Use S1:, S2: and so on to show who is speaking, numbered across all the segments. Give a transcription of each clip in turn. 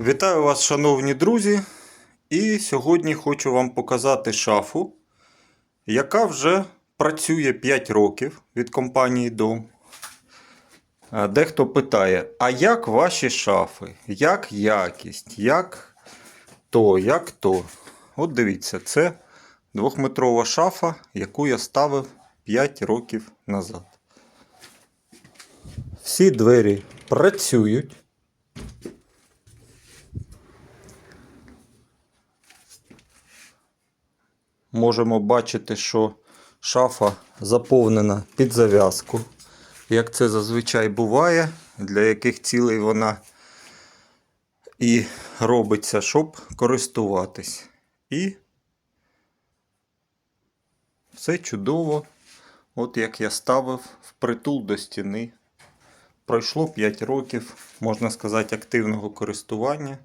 S1: Вітаю вас, шановні друзі. І сьогодні хочу вам показати шафу, яка вже працює 5 років від компанії Дом. Дехто питає: а як ваші шафи? Як якість? Як то, як то? От дивіться, це двохметрова шафа, яку я ставив 5 років назад. Всі двері працюють. Можемо бачити, що шафа заповнена під зав'язку. Як це зазвичай буває, для яких цілей вона і робиться, щоб користуватись. І все чудово. От як я ставив впритул до стіни. Пройшло 5 років, можна сказати, активного користування.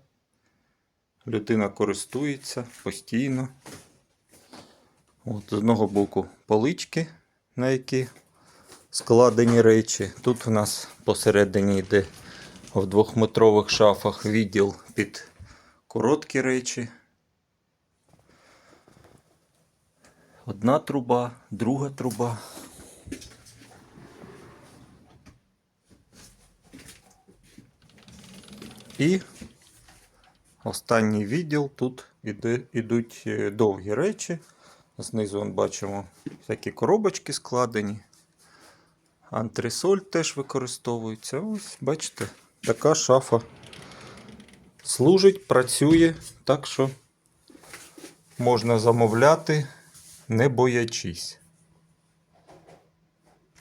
S1: Людина користується постійно. От, з одного боку полички, на які складені речі. Тут у нас посередині йде в двохметрових шафах відділ під короткі речі. Одна труба, друга труба. І останній відділ тут іде, ідуть е, довгі речі. Знизу бачимо всякі коробочки складені. Антресоль теж використовується. Ось, бачите, така шафа служить, працює, так що можна замовляти, не боячись.